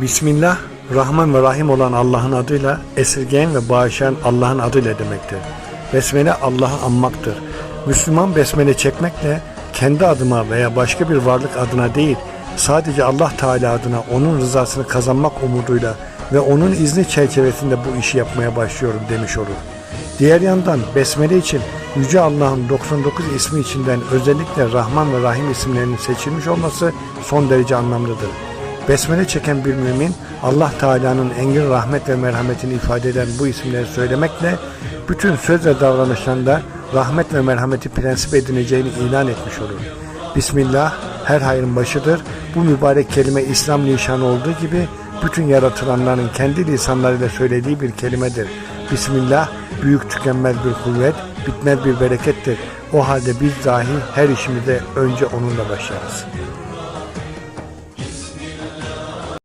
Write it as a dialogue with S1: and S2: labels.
S1: Bismillah, Rahman ve Rahim olan Allah'ın adıyla, esirgeyen ve bağışlayan Allah'ın adıyla demektir. Besmele Allah'ı anmaktır. Müslüman besmele çekmekle kendi adıma veya başka bir varlık adına değil, sadece Allah Teala adına onun rızasını kazanmak umuduyla ve onun izni çerçevesinde bu işi yapmaya başlıyorum demiş olur. Diğer yandan Besmele için Yüce Allah'ın 99 ismi içinden özellikle Rahman ve Rahim isimlerinin seçilmiş olması son derece anlamlıdır. Besmele çeken bir mümin Allah Teala'nın engin rahmet ve merhametini ifade eden bu isimleri söylemekle bütün söz ve davranışlarında rahmet ve merhameti prensip edineceğini ilan etmiş olur. Bismillah her hayrın başıdır. Bu mübarek kelime İslam nişanı olduğu gibi bütün yaratılanların kendi lisanlarıyla söylediği bir kelimedir. Bismillah büyük tükenmez bir kuvvet, bitmez bir berekettir. O halde biz dahi her işimize önce onunla başlarız.